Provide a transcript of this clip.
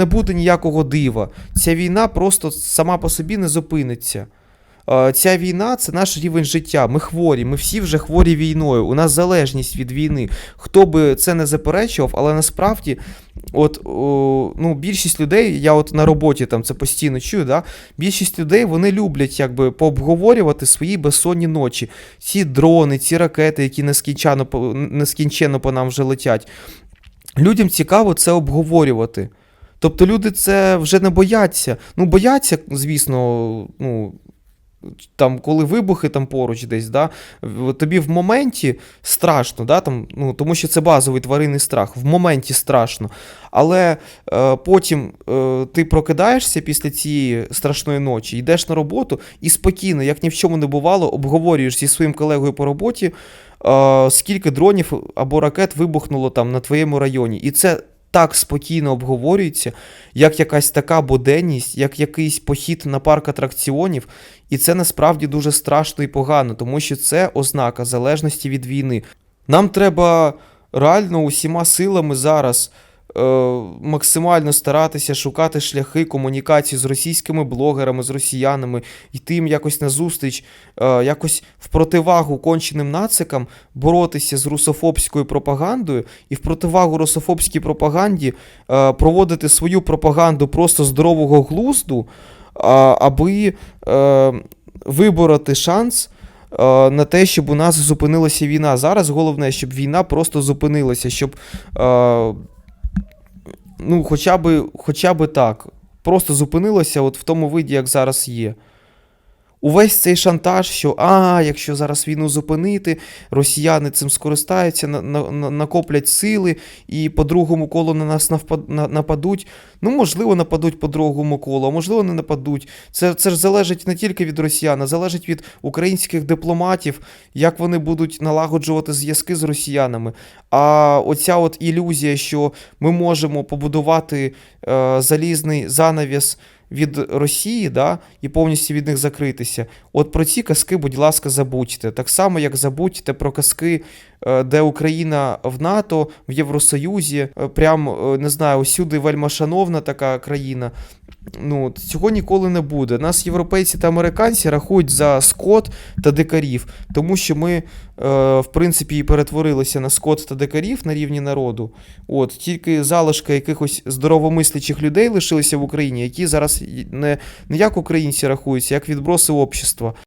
Не буде ніякого дива. Ця війна просто сама по собі не зупиниться. Е, Ця війна це наш рівень життя. Ми хворі, ми всі вже хворі війною. У нас залежність від війни. Хто би це не заперечував, але насправді, от о, ну, більшість людей, я от на роботі там це постійно чую, да? більшість людей вони люблять якби пообговорювати свої безсонні ночі. Ці дрони, ці ракети, які нескінченно, нескінченно по нам вже летять. Людям цікаво це обговорювати. Тобто люди це вже не бояться. Ну, бояться, звісно, ну. Там, коли вибухи там поруч десь, да, тобі в моменті страшно, да, там, ну, тому що це базовий тваринний страх, в моменті страшно. Але е, потім е, ти прокидаєшся після цієї страшної ночі, йдеш на роботу і спокійно, як ні в чому не бувало, обговорюєш зі своїм колегою по роботі, е, скільки дронів або ракет вибухнуло там на твоєму районі. І це так спокійно обговорюється, як якась така буденність, як якийсь похід на парк атракціонів. І це насправді дуже страшно і погано, тому що це ознака залежності від війни. Нам треба реально усіма силами зараз максимально старатися шукати шляхи комунікації з російськими блогерами, з росіянами, йти їм якось на зустріч, е, якось в противагу конченим нацикам боротися з русофобською пропагандою і в противагу русофобській пропаганді е, проводити свою пропаганду просто здорового глузду, аби е, вибороти шанс. е, На те, щоб у нас зупинилася війна. Зараз головне, щоб війна просто зупинилася, щоб е, ну, хоча би, хоча би так, просто зупинилася от в тому виді, як зараз є. Увесь цей шантаж, що а, якщо зараз війну зупинити, росіяни цим скористаються, на, на, на- накоплять сили і по другому колу на нас нападуть. Ну, можливо, нападуть по другому колу, а можливо, не нападуть. Це, це ж залежить не тільки від росіян, а залежить від українських дипломатів, як вони будуть налагоджувати зв'язки з росіянами. А оця от ілюзія, що ми можемо побудувати е, залізний занавіс від Росії, да, і повністю від них закритися. От про ці казки, будь ласка, забудьте. Так само, як забудьте про казки, е, де Україна в НАТО, в Євросоюзі, е, прям е, не знаю, усюди вельмашановна така країна. Ну, цього ніколи не буде. Нас європейці та американці рахують за скот та дикарів, тому що ми, е, в принципі, і перетворилися на скот та дикарів на рівні народу. От тільки залишки якихось здоровомислячих людей лишилися в Україні, які зараз не, не як українці рахуються, як відброси общества.